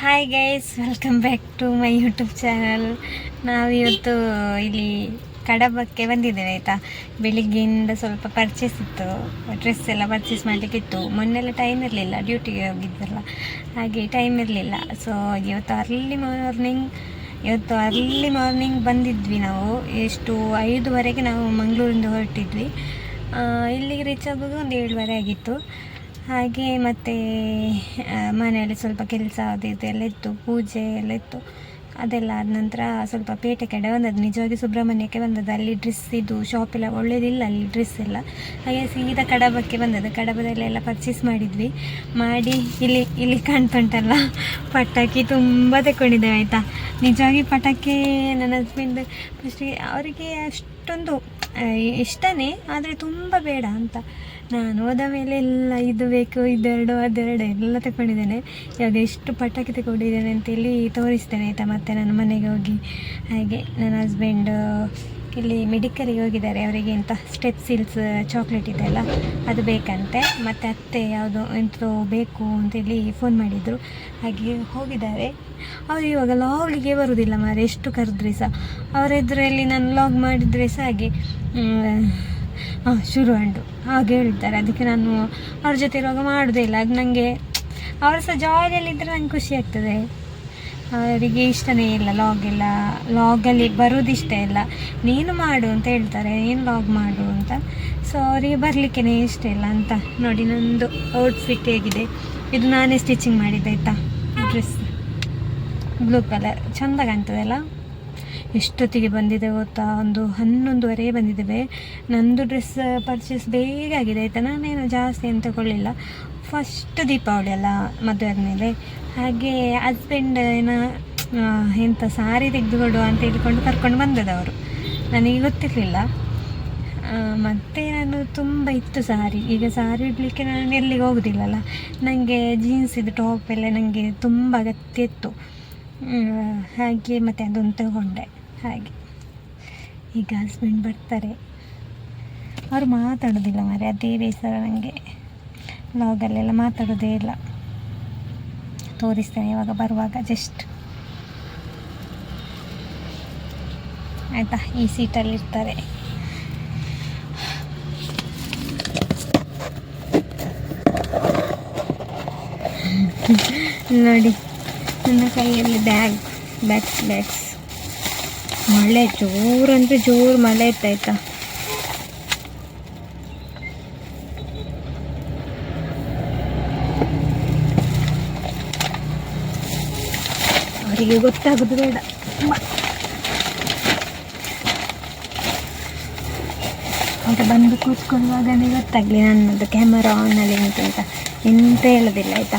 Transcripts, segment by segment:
Hi guys welcome back to my YouTube channel ನಾವಿವತ್ತು ಇಲ್ಲಿ ಕಡಬಕ್ಕೆ ಬಂದಿದ್ದೇವೆ, ಆಯಿತಾ? ಬೆಳಿಗ್ಗೆಯಿಂದ ಸ್ವಲ್ಪ ಪರ್ಚೇಸ್ ಇತ್ತು. ಡ್ರೆಸ್ ಎಲ್ಲ ಪರ್ಚೇಸ್ ಮಾಡಲಿಕ್ಕಿತ್ತು ಮೊನ್ನೆಲ್ಲ ಟೈಮ್ ಇರಲಿಲ್ಲ ಡ್ಯೂಟಿಗೆ ಹೋಗಿದ್ದಲ್ಲ. ಹಾಗೆ ಟೈಮ್ ಇರಲಿಲ್ಲ. ಸೊ ಇವತ್ತು ಅರ್ಲಿ ಮಾರ್ನಿಂಗ್ ಇವತ್ತು ಅರ್ಲಿ ಮಾರ್ನಿಂಗ್ ಬಂದಿದ್ವಿ ನಾವು. ಎಷ್ಟು? ಐದುವರೆಗೆ ನಾವು ಮಂಗಳೂರಿಂದ ಹೊರಟಿದ್ವಿ. ಇಲ್ಲಿಗೆ ರೀಚ್ ಆಗೋದು ಒಂದು ಏಳುವರೆ ಆಗಿತ್ತು. ಹಾಗೆ ಮತ್ತು ಮನೆಯಲ್ಲಿ ಸ್ವಲ್ಪ ಕೆಲಸ ಅದು ಇದು ಎಲ್ಲ ಇತ್ತು, ಪೂಜೆ ಎಲ್ಲ ಇತ್ತು. ಅದೆಲ್ಲ ಆದ ನಂತರ ಸ್ವಲ್ಪ ಪೇಟೆ ಕಡೆ ಬಂದದ್ದು. ನಿಜವಾಗಿ ಸುಬ್ರಹ್ಮಣ್ಯಕ್ಕೆ ಬಂದದ್ದು. ಅಲ್ಲಿ ಡ್ರೆಸ್ ಇದು ಶಾಪ್ ಎಲ್ಲ ಒಳ್ಳೇದಿಲ್ಲ, ಅಲ್ಲಿ ಡ್ರೆಸ್ ಎಲ್ಲ. ಹಾಗೆ ಸೀದಾ ಕಡಬಕ್ಕೆ ಬಂದದ್ದು. ಕಡಬದಲ್ಲೆಲ್ಲ ಪರ್ಚೇಸ್ ಮಾಡಿದ್ವಿ. ಮಾಡಿ ಇಲ್ಲಿ ಇಲ್ಲಿ ಕಾಣ್ತುಂಟಲ್ಲ, ಪಟಾಕಿ ತುಂಬ ತಗೊಂಡಿದ್ದೇವೆ ಆಯಿತಾ? ನಿಜವಾಗಿ ಪಟಾಕಿ ನನ್ನ ಹಸ್ಬೆಂಡ್ ಫಸ್ಟಿಗೆ ಅವರಿಗೆ ಅಷ್ಟೊಂದು ಇಷ್ಟನೇ, ಆದರೆ ತುಂಬ ಬೇಡ ಅಂತ. ನಾನು ಹೋದ ಮೇಲೆ ಎಲ್ಲ ಇದು ಬೇಕು, ಇದೆರಡು, ಅದೆರಡು ಎಲ್ಲ ತಗೊಂಡಿದ್ದೇನೆ ಇವಾಗ ಎಷ್ಟು ಪಟಾಕಿ ತಗೊಂಡಿದ್ದೇನೆ ಅಂತೇಳಿ ತೋರಿಸ್ತೇನೆ ಆಯಿತಾ ಮತ್ತೆ ನನ್ನ ಮನೆಗೆ ಹೋಗಿ. ಹಾಗೆ ನನ್ನ ಹಸ್ಬೆಂಡು ಇಲ್ಲಿ ಮೆಡಿಕಲಿಗೆ ಹೋಗಿದ್ದಾರೆ ಅವರಿಗೆ ಎಂಥ ಸ್ಟೆಪ್ ಸಿಲ್ಸ್ ಚಾಕ್ಲೇಟ್ ಇದೆಯಲ್ಲ ಅದು ಬೇಕಂತೆ. ಮತ್ತು ಅತ್ತೆ ಯಾವುದು ಎಂಥದೋ ಬೇಕು ಅಂತೇಳಿ ಫೋನ್ ಮಾಡಿದರು. ಹಾಗೆ ಹೋಗಿದ್ದಾರೆ. ಅವರು ಇವಾಗ ಲಾಗಿಗೆ ಬರುವುದಿಲ್ಲ ಮಾರೆ, ಎಷ್ಟು ಕರೆದ್ರೆ ಸಹ ಅವರ ಎದುರಲ್ಲಿ ನಾನು ಲಾಗ್ ಮಾಡಿದರೆ ಸಹ ಹಾಗೆ ಹಾಂ, ಶುರು ಉಂಟು. ಹಾಗೆ ಹೇಳ್ತಾರೆ ಅದಕ್ಕೆ ನಾನು ಅವ್ರ ಜೊತೆ ಇರುವಾಗ ಮಾಡೋದೇ ಇಲ್ಲ. ಅದು ನನಗೆ ಅವರು ಸಹ ಜಾಯ್ದಲ್ಲಿದ್ದರೆ ನಂಗೆ ಖುಷಿ ಆಗ್ತದೆ. ಅವರಿಗೆ ಇಷ್ಟನೇ ಇಲ್ಲ ಲಾಗ್ ಎಲ್ಲ. ಲಾಗಲ್ಲಿ ಬರೋದು ಇಷ್ಟ ಇಲ್ಲ. ನೀನು ಮಾಡು ಅಂತ ಹೇಳ್ತಾರೆ. ನೀನು ಲಾಗ್ ಮಾಡು ಅಂತ. ಸೊ ಅವರಿಗೆ ಬರಲಿಕ್ಕೇ ಇಷ್ಟ ಇಲ್ಲ ಅಂತ. ನೋಡಿ, ನಂದು ಔಟ್ಫಿಟ್ ಹೇಗಿದೆ. ಇದು ನಾನೇ ಸ್ಟಿಚಿಂಗ್ ಮಾಡಿದ್ದೆ, ಆಯಿತಾ? ಡ್ರೆಸ್ ಬ್ಲೂ ಕಲರ್ ಚೆಂದ ಕಾಣ್ತದಲ್ಲ? ಎಷ್ಟೊತ್ತಿಗೆ ಬಂದಿದೆ ಗೊತ್ತಾ? ಒಂದು ಹನ್ನೊಂದುವರೆ ಬಂದಿದ್ದೇವೆ ನಂದು ಡ್ರೆಸ್ ಪರ್ಚೇಸ್ ಬೇಗ ಆಗಿದೆ, ಆಯಿತಾ? ನಾನೇನು ಜಾಸ್ತಿ ಏನು ತಗೊಳ್ಳಿಲ್ಲ. ಫಸ್ಟ್ ದೀಪಾವಳಿ ಅಲ್ಲ, ಮದುವೆ ಆದಮೇಲೆ. ಹಾಗೆ ಹಸ್ಬೆಂಡ್ ಏನ ಎಂಥ ಸಾರಿ ತೆಗೆದುಕೊಡು ಅಂತ ಹೇಳಿಕೊಂಡು ಕರ್ಕೊಂಡು ಬಂದದವರು ನನಗೆ ಗೊತ್ತಿರಲಿಲ್ಲ. ಮತ್ತು ನಾನು ತುಂಬ ಇತ್ತು ಸಾರಿ ಈಗ ಸಾರಿ ಇಡಲಿಕ್ಕೆ ನಾನು ಎಲ್ಲಿಗೆ ಹೋಗೋದಿಲ್ಲಲ್ಲ. ನನಗೆ ಜೀನ್ಸ್ ಇದು ಟಾಪ್ ಎಲ್ಲ ನನಗೆ ತುಂಬ ಅಗತ್ಯ ಇತ್ತು. ಹಾಗೆ ಮತ್ತು ಅದೊಂದು ತಗೊಂಡೆ. ಹಾಗೆ. ಈಗ ಹಸ್ಬೆಂಡ್ ಬರ್ತಾರೆ. ಅವರು ಮಾತಾಡೋದಿಲ್ಲ ಮಾರೆ, ಅದೇ ಬೇಸರ ನನಗೆ ಲಾಗಲ್ಲೆಲ್ಲ ಮಾತಾಡೋದೇ ಇಲ್ಲ. ತೋರಿಸ್ತೇನೆ ಇವಾಗ ಬರುವಾಗ ಜಸ್ಟ್ ಆಯಿತಾ, ಈ ಸೀಟಲ್ಲಿ ಇರ್ತಾರೆ. ನೋಡಿ, ನನ್ನ ಕೈಯಲ್ಲಿ ಬ್ಯಾಗ್ ಬ್ಯಾಗ್ಸ್ ಬ್ಯಾಗ್ಸ್ ಮಳೆ ಜೋರು ಅಂದರೆ ಜೋರು ಮಳೆ ಇತ್ತಾಯ್ತಾ ಅವರಿಗೆ ಗೊತ್ತಾಗೋದು ಬೇಡ. ಅಂತ ಬಂದು ಕೂತ್ಕೊಳ್ಳುವಾಗನೇ ಗೊತ್ತಾಗಲಿ, ನನ್ನದು ಕ್ಯಾಮರಾ ಆನಲ್ಲಿ ಉಂಟು ಅಂತ ಎಂತ ಹೇಳೋದಿಲ್ಲ, ಆಯಿತಾ?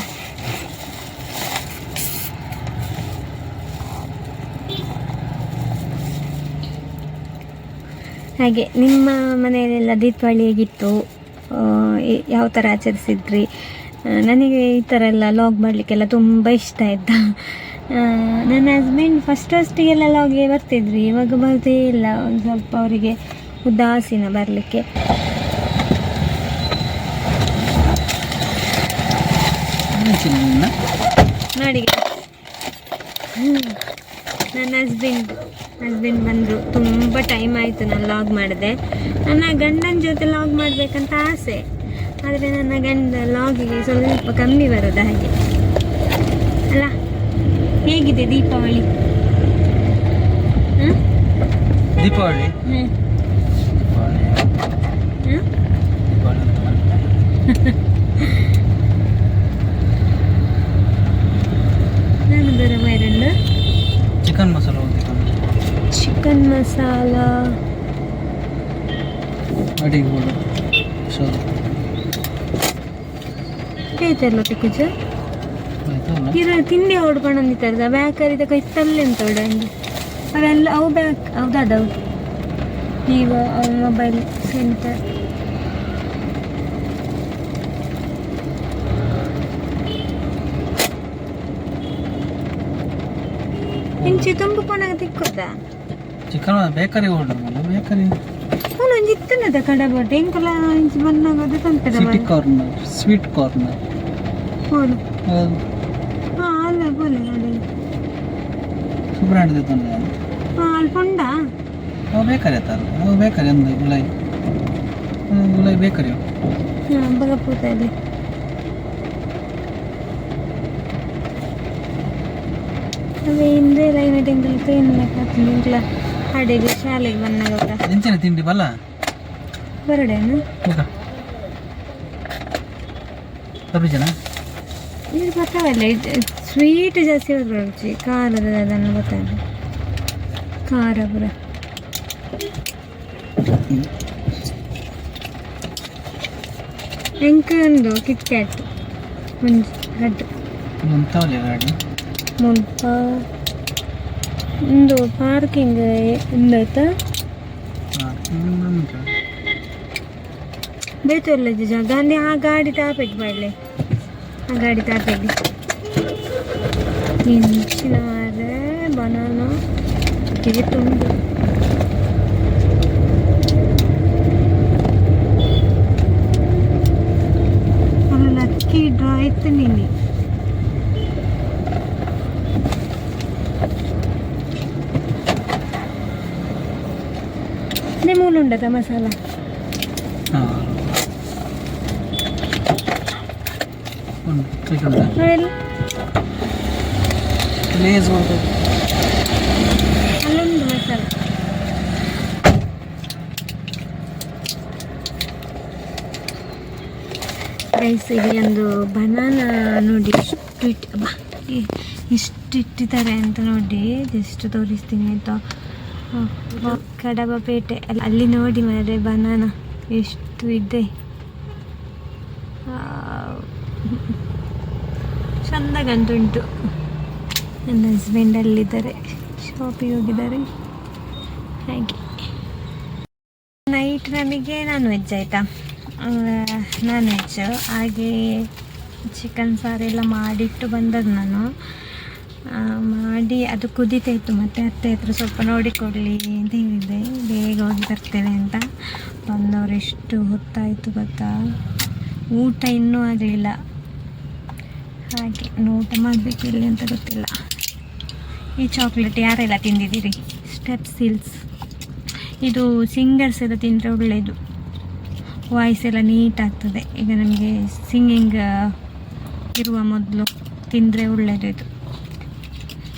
ಹಾಗೆ ನಿಮ್ಮ ಮನೆಯಲ್ಲೆಲ್ಲ ದೀಪಾವಳಿ ಹೇಗಿತ್ತು? ಯಾವ ಥರ ಆಚರಿಸಿದ್ರಿ? ನನಗೆ ಈ ಥರ ಎಲ್ಲ ಲಾಗ್ ಮಾಡಲಿಕ್ಕೆಲ್ಲ ತುಂಬ ಇಷ್ಟ ಆಯಿತಾ. ನನ್ನ ಹಸ್ಬೆಂಡ್ ಫಸ್ಟ್ ಫಸ್ಟಿಗೆಲ್ಲ ಲಾಗ್ಗೆ ಬರ್ತಿದ್ರಿ. ಇವಾಗ ಬರೋದೇ ಇಲ್ಲ. ಒಂದು ಸ್ವಲ್ಪ ಅವರಿಗೆ ಉದಾಸೀನ ಬರಲಿಕ್ಕೆ. ನೋಡಿ. ನನ್ನ ಹಸ್ಬೆಂಡ್ ಹಸ್ಬೆಂಡ್ ಬಂದರು. ತುಂಬ ಟೈಮ್ ಆಯಿತು ನಾನು ಲಾಗ್ ಮಾಡಿದೆ. ನನ್ನ ಗಂಡನ ಜೊತೆ ಲಾಗ್ ಮಾಡಬೇಕಂತ ಆಸೆ. ಆದರೆ ನನ್ನ ಗಂಡ ಲಾಗಿಗೆ ಸ್ವಲ್ಪ ಕಮ್ಮಿ ಬರೋದು ಹಾಗೆ. ಅಲ್ಲ ಹೇಗಿದೆ ದೀಪಾವಳಿ? ದೀಪಾವಳಿ? ಹ್ಮ್. ದೀಪಾವಳಿ ಹ್ಮ್? ದೀಪಾವಳಿ ಅಂತ ಬಂತು. ನಾನು ಬರುವ ಎರಡು ಚಿಕನ್ ಮಸಾಲ ಚಿಕನ್ ಮಸಾಲ. ಅಡಿಗೆ ಸೊ ತಿಂಡಿ ಹೊಡ್ಕೊಂಡು ಬಂದಿತ್ತಾರದ ಬ್ಯಾಕರ್ ಕೈ ತಲ್ಲೆ ಅಂತ ಹೊಡಂಗೆ ಅವೆಲ್ಲ ಅವು ಬ್ಯಾಕ್ ಹೌದವು ಈಗ ಅವ್ರ ಮೊಬೈಲ್ ಸೆಂಟರ್ ಇಂಚಿ ತುಂಬು ಕೊನಾಗ ತಿಕ್ಕೋದ? ಚಿಕನ್ ಬೇಕರಿ ಅಲ್ಲ ಬೇಕರಿ ಅವನು ಒಂಜಿ ಇತ್ತನದ ಕಡಬಟ್ಟೆ ಇಂಕಲ ಒಂಚಿ ಬಂದಾಗ ತಂಪದ ಸಿಟಿ ಕಾರ್ನರ್ ಸ್ವೀಟ್ ಕಾರ್ನರ್ ಅದು ಹಾಂ ಅಲ್ಲ ಬೋಲೆ ನೋಡಿ. ಸುಬ್ರಾಂಡ್ ತಂದೆ ಅಲ್ಲಿ ಪೊಂಡ ಅವು ಬೇಕರಿ ಆಯ್ತಲ್ಲ ಅವು ಬೇಕರಿ ಒಂದು ಗುಲಾಯಿ. ಗುಲಾಯಿ ಬೇಕರಿ ಹಾಂ ಬಗಪೂತಲ್ಲಿ ಅವೇ ಲೈನ್ ಅಡಿಗೆ ಶಾಲೆಗೆ ಬಂದಾಗ ಎಂಚಿನ ತಿಂಡಿ ಬಲ್ಲ ಜನ ಇದು ಗೊತ್ತಾಗಲ್ಲ ಸ್ವೀಟ್ ಜಾಸ್ತಿ ರುಚಿ ಖಾರದ ಅದನ್ನು ಗೊತ್ತಾಗಲ್ಲ ಖಾರ ಪುರ. ಎಂಕ ಒಂದು ಕಿಟ್ ಕ್ಯಾಟ್ ಮುಂಜಿ ಹಡ್ಡು. ಒಂದು ತವಲೆ ಗಾಡಿ. ಮುಲ್ಪ ಒಂದು ಪಾರ್ಕಿಂಗ್ ಒಂದಾಯ್ತಾ ಬೇತಲ್ಲ ಜಾಗ ಅಂದ್ರೆ ಆ ಗಾಡಿ ತಾಪೆಟ್ ಮಾಡಲಿ ಆ ಗಾಡಿ ತಾಪೆಗೆ. ಇಂಚಿನಾರೆ ಬನಾನ ಗೇಟ್ ಉಂಟು ಅಲ್ಲ ಅಕ್ಕಿ ಡ್ರಾ ಆಯ್ತು ನೀನು ನಿಮ್ಮೂಲುಂಡದ ಮಸಾಲ ಅಲ್ಲೊಂದು ಮಸಾಲ ರೈಸ್ ಇಲ್ಲಿ ಒಂದು ಬನಾನಾ ನೋಡಿ ಎಷ್ಟು ಇಟ್ಟು ಬಾ ಇಷ್ಟು ಎಷ್ಟು ಇಟ್ಟಿದ್ದಾರೆ ಅಂತ ನೋಡಿ ಜಸ್ಟ್ ತೋರಿಸ್ತೀನಿ ಆಯಿತಾ? ಕಡಬ ಪೇಟೆ ಅಲ್ಲಿ ಅಲ್ಲಿ ನೋಡಿ ಮರೆ, ಬನಾನ ಎಷ್ಟು ಇದೆ. ಚಂದ ಗಂಟುಂಟು ನನ್ನ ಹಸ್ಬೆಂಡ್ ಅಲ್ಲಿದ್ದಾರೆ. ಶಾಪಿಗೆ ಹೋಗಿದ್ದಾರೆ. ಹಾಗೆ. ನೈಟ್ ನಮಗೆ ನಾನ್ ವೆಜ್ ಆಯಿತಾ? ನಾನ್ ವೆಜ್ ಹಾಗೆ ಚಿಕನ್ ಸಾರೆಲ್ಲ ಮಾಡಿಟ್ಟು ಬಂದದ್ದು ನಾನು. ಮಾಡಿ ಅದು ಕುದೀತಾ ಇತ್ತು ಮತ್ತು ಅತ್ತೆ ಹತ್ರ ಸ್ವಲ್ಪ ನೋಡಿಕೊಳ್ಳಿ ಅಂತ ಹೇಳಿದೆ. ಬೇಗ ಹೋಗಿ ಬರ್ತೇವೆ ಅಂತ. ಬಂದವರು ಎಷ್ಟು ಹೊತ್ತಾಯಿತು ಗೊತ್ತಾ? ಊಟ ಇನ್ನೂ ಆಗಲಿಲ್ಲ. ಹಾಗೆ ಊಟ ಮಾಡಬೇಕು ಇಲ್ಲಿ ಅಂತ ಗೊತ್ತಿಲ್ಲ. ಈ ಚಾಕ್ಲೇಟ್ ಯಾರೆಲ್ಲ ತಿಂದಿದ್ದೀರಿ? ಸ್ಟೆಪ್ ಸಿಲ್ಸ್ ಇದು ಸಿಂಗರ್ಸ್ ಎಲ್ಲ ತಿಂದರೆ ಒಳ್ಳೆಯದು ವಾಯ್ಸ್ ಎಲ್ಲ ನೀಟ್ ಆಗ್ತದೆ. ಈಗ ನಮಗೆ ಸಿಂಗಿಂಗ್ ಇರುವ ಮೊದಲು ತಿಂದರೆ ಒಳ್ಳೆಯದು ಇದು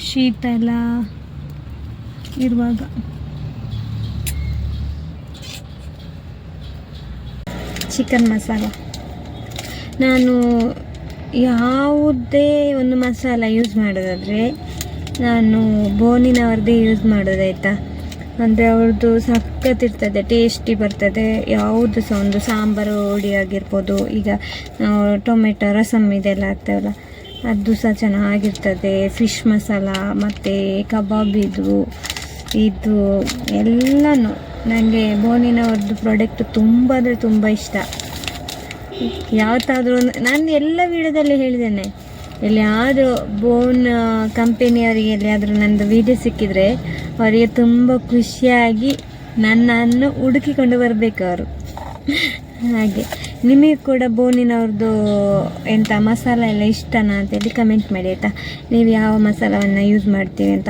ಶೀತ ಎಲ್ಲ ಇರುವಾಗ. ಚಿಕನ್ ಮಸಾಲ ನಾನು ಯಾವುದೇ ಒಂದು ಮಸಾಲ ಯೂಸ್ ಮಾಡೋದಾದರೆ ನಾನು ಬೋನಿನವ್ರದ್ದೇ ಯೂಸ್ ಮಾಡೋದಾಯ್ತಾ ಅಂದರೆ ಅವ್ರದ್ದು ಸಖತ್ತಿರ್ತದೆ ಟೇಸ್ಟಿ ಬರ್ತದೆ. ಯಾವುದು ಸಹ ಒಂದು ಸಾಂಬಾರು ಹುಡಿ ಆಗಿರ್ಬೋದು, ಈಗ ಟೊಮೆಟೊ ರಸಮ್ ಇದೆಲ್ಲ ಹಾಕ್ತೇವಲ್ಲ ಅದು ಸಹ ಚೆನ್ನಾಗಿರ್ತದೆ. ಫಿಶ್ ಮಸಾಲ ಮತ್ತು ಕಬಾಬಿದು ಇದು ಎಲ್ಲನೂ. ನನಗೆ ಬೋನಿನವ್ರದ್ದು ಪ್ರಾಡಕ್ಟ್ ತುಂಬ ಅಂದರೆ ತುಂಬ ಇಷ್ಟ. ಯಾವತ್ತಾದರೂ ನಾನು ಎಲ್ಲ ವಿಡಿಯೋದಲ್ಲಿ ಹೇಳಿದ್ದೇನೆ. ಎಲ್ಲಿಯಾದರೂ ಬೋನ್ ಕಂಪೆನಿಯವರಿಗೆ ಎಲ್ಲಿಯಾದರೂ ನನ್ನದು ವಿಡಿಯೋ ಸಿಕ್ಕಿದರೆ ಅವರಿಗೆ ತುಂಬ ಖುಷಿಯಾಗಿ ನನ್ನನ್ನು ಹುಡುಕಿಕೊಂಡು ಬರಬೇಕು ಅವರು. ಹಾಗೆ. ನಿಮಗೆ ಕೂಡ ಬೋನಿನವ್ರದ್ದು ಎಂಥ ಮಸಾಲ ಎಲ್ಲ ಇಷ್ಟನಾ ಅಂತೇಳಿ ಕಮೆಂಟ್ ಮಾಡಿ ಆಯಿತಾ? ನೀವು ಯಾವ ಮಸಾಲವನ್ನು ಯೂಸ್ ಮಾಡ್ತೀವಿ ಅಂತ.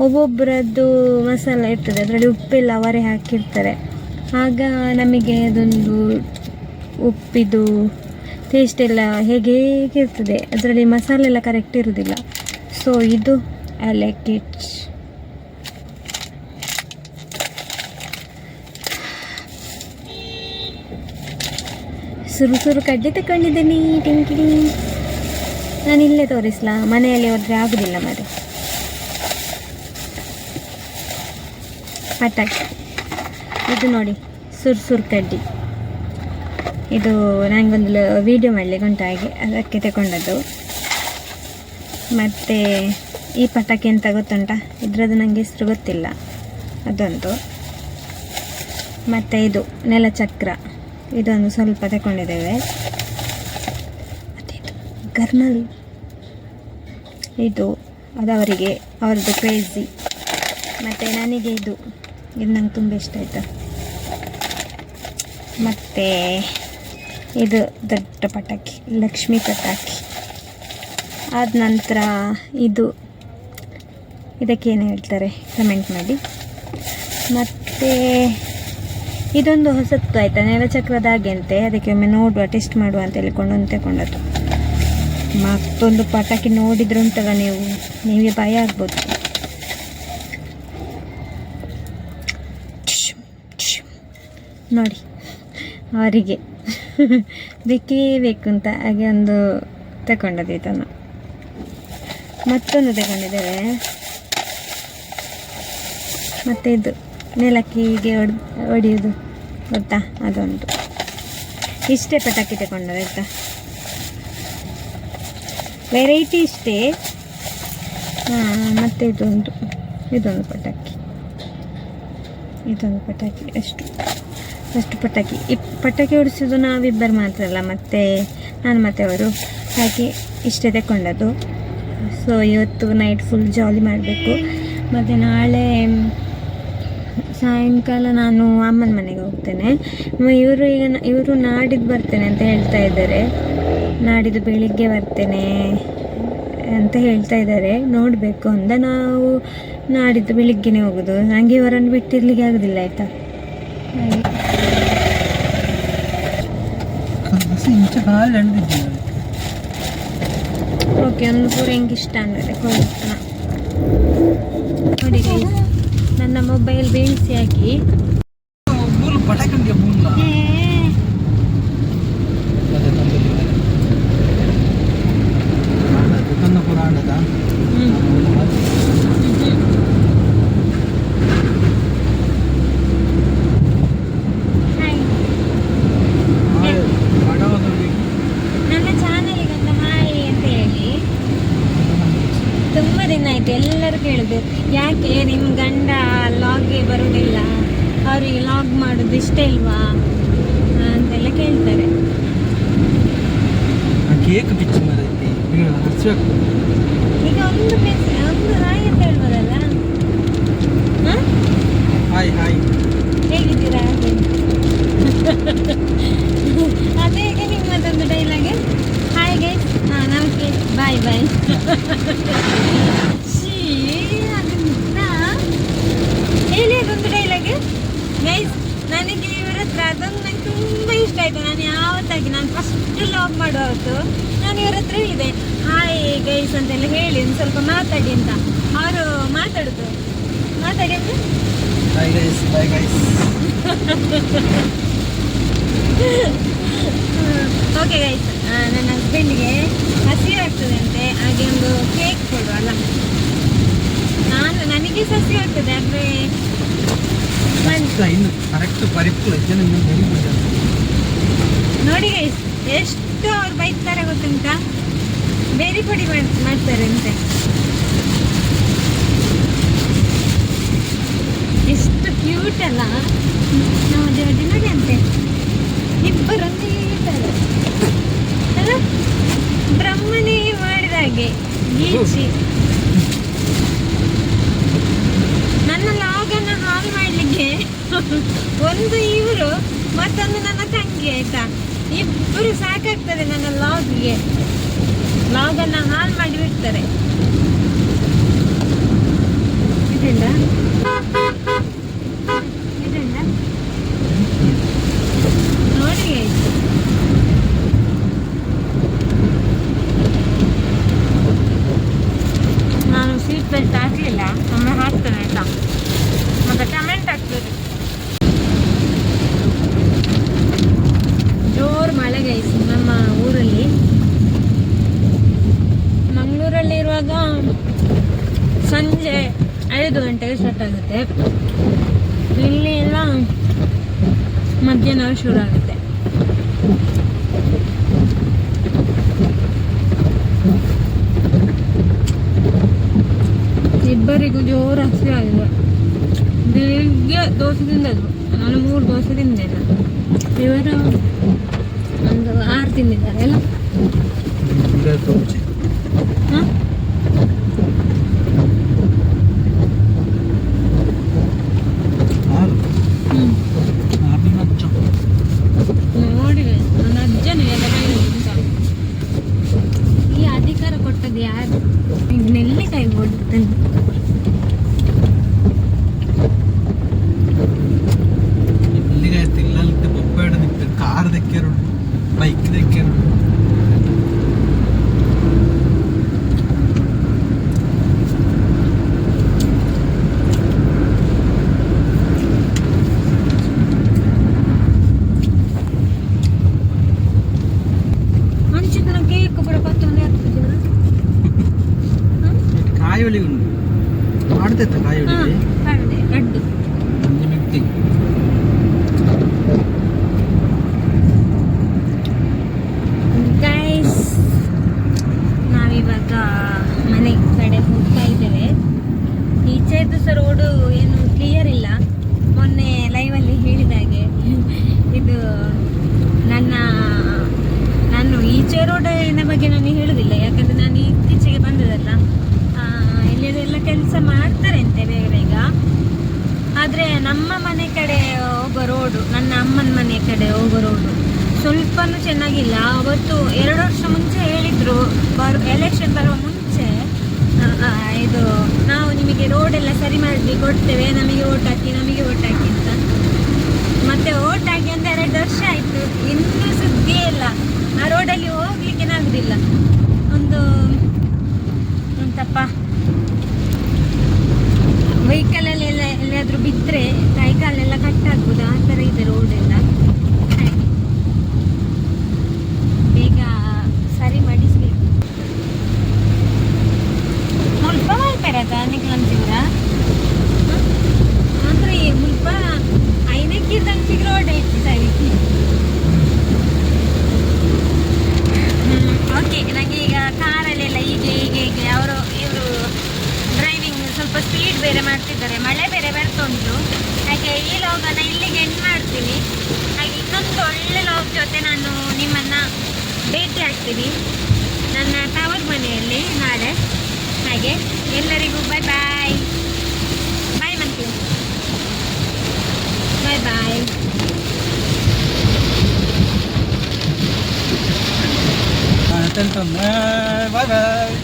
ಒಬ್ಬೊಬ್ಬರದ್ದು ಮಸಾಲ ಇರ್ತದೆ, ಅದರಲ್ಲಿ ಉಪ್ಪೆಲ್ಲ ಅವರೇ ಹಾಕಿರ್ತಾರೆ. ಆಗ ನಮಗೆ ಅದೊಂದು ಉಪ್ಪಿದು ಟೇಸ್ಟ್ ಎಲ್ಲ ಹೇಗೆ ಹೇಗಿರ್ತದೆ ಅದರಲ್ಲಿ ಮಸಾಲೆ ಎಲ್ಲ ಕರೆಕ್ಟ್ ಇರೋದಿಲ್ಲ. ಸೊ ಇದು ಐ ಸುರು ಸುರು ಕಡ್ಡಿ ತಗೊಂಡಿದ್ದೀನಿ ಟಿಂಗ್ ನಾನು ಇಲ್ಲೇ ತೋರಿಸ್ಲಾ, ಮನೆಯಲ್ಲಿ ಹೋದ್ರೆ ಆಗೋದಿಲ್ಲ ಮಾರೆ. ಪಟಾಕಿ ಇದು ನೋಡಿ, ಸುರು ಸುರು ಕಡ್ಡಿ. ಇದು ನನಗೊಂದು ವೀಡಿಯೋ ಮಾಡಲಿಕ್ಕೆ ಉಂಟು ಹಾಗೆ, ಅದಕ್ಕೆ ತಗೊಂಡದ್ದು ಮತ್ತು, ಈ ಪಟಾಕಿ ಅಂತ ಗೊತ್ತುಂಟ? ಇದರದ್ದು ನನಗೆ ಹೆಸರು ಗೊತ್ತಿಲ್ಲ. ಅದೊಂದು. ಮತ್ತು ಇದು, ನೆಲಚಕ್ರ. ಇದೊಂದು ಸ್ವಲ್ಪ ತಗೊಂಡಿದ್ದೇವೆ ಮತ್ತು ಇದು ಗರ್ನಲ್. ಇದು ಅದವರಿಗೆ ಅವ್ರದ್ದು ಕ್ರೇಜಿ. ಮತ್ತು ನನಗೆ ಇದು. ಇದು ನಂಗೆ ತುಂಬ ಇಷ್ಟ ಆಯಿತು. ಮತ್ತು ಇದು ದೊಡ್ಡ ಪಟಾಕಿ, ಲಕ್ಷ್ಮಿ ಪಟಾಕಿ. ಆದ ನಂತರ ಇದು. ಇದಕ್ಕೇನು ಹೇಳ್ತಾರೆ? ಕಮೆಂಟ್ ಮಾಡಿ. ಮತ್ತು ಇದೊಂದು ಹೊಸತ್ತು ಆಯಿತಾ? ನೆಲಚಕ್ರದಾಗೆ ಅಂತೆ. ಅದಕ್ಕೆ ಒಮ್ಮೆ ನೋಡುವ ಟೆಸ್ಟ್ ಮಾಡುವ ಅಂತ ಹೇಳಿಕೊಂಡು ಒಂದು ತಗೊಂಡದ್ದು ಮತ್ತೊಂದು ಪಟಾಕಿ ನೋಡಿದ್ರು ಉಂಟಲ್ಲ ನೀವು? ನೀವೇ ಭಯ ಆಗ್ಬೋದು. ನೋಡಿ, ಅವರಿಗೆ. ಬೇಕೇ ಬೇಕು ಅಂತ ಹಾಗೆ ಒಂದು ತಗೊಂಡದ್ದು ಇದನ್ನು ಮತ್ತೊಂದು ತಗೊಂಡಿದ್ದೇವೆ ಮತ್ತು ಇದು. ನೆಲಕ್ಕೆ ಹೀಗೆ ಹೊಡ್ ಹೊಡೆಯೋದು ಗೊತ್ತಾ? ಅದೊಂದು. ಇಷ್ಟೇ ಪಟಾಕಿ ತಗೊಂಡದ್ದು ಆಯಿತಾ? ವೆರೈಟಿ ಇಷ್ಟೇ. ಮತ್ತು ಇದೊಂದು. ಇದೊಂದು ಪಟಾಕಿ. ಇದೊಂದು ಪಟಾಕಿ, ಅಷ್ಟು. ಅಷ್ಟು ಪಟಾಕಿ. ಈ ಪಟಾಕಿ ಹೊಡಿಸೋದು ನಾವಿಬ್ಬರು ಮಾತ್ರ ಅಲ್ಲ, ಮತ್ತು ನಾನು ಮತ್ತು ಅವರು. ಹಾಗೆ ಇಷ್ಟೇ ತಗೊಂಡದ್ದು ಸೊ ಇವತ್ತು ನೈಟ್ ಫುಲ್ ಜಾಲಿ ಮಾಡಬೇಕು. ಮತ್ತು ನಾಳೆ ಸಾಯಂಕಾಲ ನಾನು ಅಮ್ಮನ ಮನೆಗೆ ಹೋಗ್ತೇನೆ. ಇವರು ಈಗ ಇವರು ನಾಡಿದ್ದು ಬರ್ತೇನೆ ಅಂತ ಹೇಳ್ತಾ ಇದ್ದಾರೆ. ನಾಡಿದ್ದು ಬೆಳಿಗ್ಗೆ ಬರ್ತೇನೆ ಅಂತ ಹೇಳ್ತಾ ಇದ್ದಾರೆ. ನೋಡಬೇಕು ಅಂದ ನಾವು ನಾಡಿದ್ದು ಬೆಳಿಗ್ಗೆನೆ ಹೋಗೋದು. ನನಗೆ ಇವರನ್ನು ಬಿಟ್ಟಿರ್ಲಿಕ್ಕೆ ಆಗೋದಿಲ್ಲ ಆಯಿತಾ? ಹಾಗೆ. ಓಕೆ ಒಂದು ಪೂರ ಹೆಂಗೆ ಇಷ್ಟ ಅಂದರೆ ಕೊಡ್ತಾನ ನೋಡಿ guys, ನನ್ನ ಮೊಬೈಲ್ ಬೀಳಿಸಿ ಹಾಕಿ ಬೂಲ್ ಪಟಾಕಂಗೆ ಬೂಲ್ಲ ಕನ್ನ ಪುರ ಆಂಡದ ನನ್ನ ಚಾನಲಿಗೆ ಒಂದು ಹಾಯ್ ಅಂತ ಹೇಳಿ ತುಂಬ ದಿನ ಹಾಕಿ ಎಲ್ಲರೂ ಕೇಳಿದ್ರು. ಯಾಕೆ ನಿಮ್ಮ ಗಂಡ ಅವ್ರಿಗೆ ಲಾಗ್ ಮಾಡೋದು ಇಷ್ಟೇ ಇಲ್ವಾ? ಅಂತೆಲ್ಲ ಕೇಳ್ತಾರೆ. ಕೇಕ್ ಬಿಚ್ಚು ಮರೈತಿ ಈಗ ಒಂದು ಮೆಸ್ ಒಂದು ಹಾಯ್ ಅಂತ ಹೇಳ್ಬೋದಲ್ಲ? Hi hi. ಹೇಗಿದ್ದೀರಾ? ಅದೇ ಈಗ ನಿಮ್ಮದೊಂದು ಡೈಲಾಗೆ ಹಾಯ್ ಗೈಸ್ ಹಾಂ ನಮಸ್ತೆ. ಬಾಯ್ ಬಾಯ್ ಶೀ ಅದನ್ನ ಹೇಳಿ ಅದೊಂದು ಡೈಲಾಗ್ ಗೈಸ್ ನನಗೆ ಇವರ ಅದೊಂದು ನಂಗೆ ತುಂಬ ಇಷ್ಟ ಆಯಿತು. ನಾನು ಯಾವತ್ತಾಗಿ ನಾನು ಫಸ್ಟ್ ಲಾಗ್ ಮಾಡುವತ್ತು ನಾನು ಇವ್ರ ಹತ್ರ ಹೇಳಿದೆ. ಹಾಯ್ ಗೈಸ್ ಅಂತೆಲ್ಲ ಹೇಳಿ ಒಂದು ಸ್ವಲ್ಪ ಮಾತಾಡಿ ಅಂತ. ಅವರು ಮಾತಾಡಿದ್ರು. ಮಾತಾಡಿ ಅಂತ? ಓಕೆ ಗೈಸ್ ನನ್ನ ಹಸ್ಬೆಂಡ್ಗೆ ಹಸಿವು ಆಗ್ತದೆ ಅಂತೆ. ಹಾಗೆ ಒಂದು ಕೇಕ್ ಕೊಡು ಅಲ್ಲ ನಾನು ನನಗೆ ಸಸಿ ಆಗ್ತದೆ ಆದರೆ ಇನ್ನು ಕರೆಕ್ಟ್ ಪರಿಪುಲ ಜನ ನೋಡಿ ಗೈಸ್ ಎಷ್ಟು ಅವ್ರು ಬೈತಾರೆ ಗೊತ್ತುಂಟಾ? ಬೇರೆ ಪುಡಿ ಮಾಡ್- ಮಾಡ್ತಾರೆ ಅಂತೆ. ಎಷ್ಟು ಕ್ಯೂಟ್ ಅಲ್ಲ. ನಾವು ಜೋಡಿ ನೋಡಿ ಅಂತೆ. ಇಬ್ಬರು ಅಲ್ಲ? ಬ್ರಹ್ಮನೇ ಮಾಡಿದ ಹಾಗೆ. ಗೀಚಿ. ನನ್ನ ಮಾಡ್ಲಿಕ್ಕೆ ಮಾಡಲಿಕ್ಕೆ? ಒಂದು ಇವರು, ಮತ್ತೊಂದು ನನ್ನ ತಂಗಿ, ಆಯ್ತಾ? ಇಬ್ಬರು ಸಾಕಾಗ್ತದೆ ನನ್ನ ಲಾಗ್ಗೆ ಅನ್ನ ಹಾಳು ಮಾಡಿ ಬಿಡ್ತಾರೆ. ಇದೆಲ್ಲ ಇದೆಲ್ಲ ನೋಡಿ ಆಯ್ತು ನಾನು ಸೀಟ್ ಬೆಲ್ಟ್ ಹಾಕಲಿಲ್ಲ ಒಮ್ಮೆ ಹಾಕ್ತೇನೆ ಆಯ್ತಾ ಮತ್ತೆ ಕಮೆಂಟ್ ಆಗ್ತದೆ ಜೋರು ಮಳೆ ಗೈಸ್ ನಮ್ಮ ಊರಲ್ಲಿ ಮಂಗಳೂರಲ್ಲಿ ಇರುವಾಗ ಸಂಜೆ ಐದು ಗಂಟೆಗೆ ಸ್ಟಾರ್ಟ್ ಆಗುತ್ತೆ. ಇಲ್ಲಿ ಎಲ್ಲ ಮಧ್ಯಾಹ್ನ ಶುರು ಆಗುತ್ತೆ. ಇಬ್ಬರಿಗೂ ಜೋರು ಹಸಿ ಆಗಿದೆ ಬೆಳಿಗ್ಗೆ ದೋಸೆ ತಿಂದದ್ದು ನಾನು ಮೂರು ದೋಸೆ ತಿಂದೆ ಇವರು ಒಂದು ಆರು ತಿಂದಿದ್ದಾರೆ ಅಲ್ಲ ಹಾಂ ಆರು ಹ್ಞೂ ಆರು ಮಚ್ಚ ನೋಡಿ ನನ್ನ ಅಜ್ಜನು ಎಲ್ಲ ಬೈದು ಅಂತ ಈ ಅಧಿಕಾರ ಕೊಟ್ಟದ್ದು ಯಾರು ಇದು ನೆಲ್ಲಿಕಾಯಿ ಕೊಡ್ತಂದು ಇಲ್ಲಿಗೆ ಆಯ್ತು ಇಲ್ಲ ಅಲ್ಲಿ ಬೊಬ್ಬೆಡ ನಿಂತು ಕಾರ್ ದೆಕ್ಕೇರು ಬೈಕ್ ದೆಕ್ಕೇರು ಅಂಚಿನ ಕೇಕ್ ಕೂಡ ಪತ್ತೊಂದೇ ಆಗ್ತದೆ ಕಾಯಿ ಒಲಿ ಉಂಟು ಮಾಡ್ತೈತೆ ಕಾಯಿ ಒಲಿಗೆ ಮಿಕ್ತಿ ಗೈಸ್ ನಾವಿವಾಗ ಮನೆ ಕಡೆ ಹೋಗ್ತಾ ಇದ್ದೇವೆ. ಈಚೆದು ಸಹ ರೋಡು ಏನು ಕ್ಲಿಯರ್ ಇಲ್ಲ. ಮೊನ್ನೆ ಲೈವಲ್ಲಿ ಹೇಳಿದ ಹಾಗೆ ಇದು ನನ್ನ ನಾನು ಈಚೆ ರೋಡಿನ ಬಗ್ಗೆ ನಾನು ಹೇಳುದಿಲ್ಲ ಯಾಕಂದ್ರೆ ನಾನು ಇತ್ತೀಚೆಗೆ ಬಂದದಲ್ಲ ಆ, ಇಲ್ಲಿದೆಲ್ಲ ಕೆಲಸ ಮಾಡ್ತಾರೆ ಅಂತೆ ಬೇಗ ಬೇಗ. ಆದರೆ ನಮ್ಮ ಮನೆ ಕಡೆ ಹೋಗೋ ರೋಡು ನನ್ನ ಅಮ್ಮನ ಮನೆ ಕಡೆ ಹೋಗೋ ರೋಡು ಸ್ವಲ್ಪನೂ ಚೆನ್ನಾಗಿಲ್ಲ. ಅವತ್ತು ಎರಡು ವರ್ಷ ಮುಂಚೆ ಹೇಳಿದ್ರು, ಬರ್ ಎಲೆಕ್ಷನ್ ಬರುವ ಮುಂಚೆ ಇದು, ನಾವು ನಿಮಗೆ ರೋಡೆಲ್ಲ ಸರಿ ಮಾಡಿ ಕೊಡ್ತೇವೆ, ನಮಗೆ ಓಟ್ ಹಾಕಿ, ನಮಗೆ ಓಟ್ ಹಾಕಿ ಅಂತ. ಮತ್ತೆ ಓಟ್ ಹಾಕಿ ಅಂತ ಎರಡು ವರ್ಷ ಆಯಿತು. ಇನ್ನೂ ಸುದ್ದಿ ಇಲ್ಲ. ಆ ರೋಡಲ್ಲಿ ಹೋಗ್ಲಿಕ್ಕೆ ಆಗುದಿಲ್ಲ. ಒಂದು ಎಂತಪ್ಪ ವೆಹಿಕಲ್ ಅಲ್ಲಿ ಎಲ್ಲ ಎಲ್ಲಿಯಾದ್ರೂ ಬಿದ್ದರೆ ಕೈ ಕಾಲೆಲ್ಲ ಕಟ್ ಆಗ್ಬೋದು ಆ ಥರ ಇದೆ ರೋಡ್ ಎಲ್ಲ ಹಾಗೆ. ಬೇಗ ಸರಿ ಮಾಡಿಸ್ಬೇಕು ಮುಲ್ಪ ಮಾಡ್ತಾರದ ನಿಕ್ಲಂತಿವ್ರ ಅಂದ್ರೆ ಮುಲ್ಪ ಐದಕ್ಕಿದ್ದಂಚಿಗೆ ರೋಡ್ ಐತಿ ಸರಿ ಓಕೆ ನನಗೆ ಈಗ ಕಾರಲ್ಲೆಲ್ಲ ಹೀಗೆ ಹೀಗೆ ಹೀಗೆ ಅವರು ಇವರು ಡ್ರೈವಿಂಗ್ ಸ್ವಲ್ಪ ಸ್ಪೀಡ್ ಬೇರೆ ಮಾಡ್ತಿದ್ದಾರೆ. ಮಳೆ ಬೇರೆ ಬರ್ತುಂಟು ಹಾಗೆ ಈ ಲಾಗನ್ನ ಇಲ್ಲಿಗೆ ಎಂಡ್ ಮಾಡ್ತೀನಿ. ಹಾಗೆ ಇನ್ನೊಂದು ಒಳ್ಳೆ ಲಾಗ್ ಜೊತೆ ನಾನು ನಿಮ್ಮನ್ನು ಭೇಟಿ ಆಗ್ತೀನಿ. ನನ್ನ ತವರು ಮನೆಯಲ್ಲಿ ನಾಳೆ. ಹಾಗೆ ಎಲ್ಲರಿಗೂ ಬಾಯ್ ಬಾಯ್ ಬಾಯ್ ಮಂತಿ ಬಾಯ್ ಬಾಯ್ ಬಾಯ್ ಬಾಯ್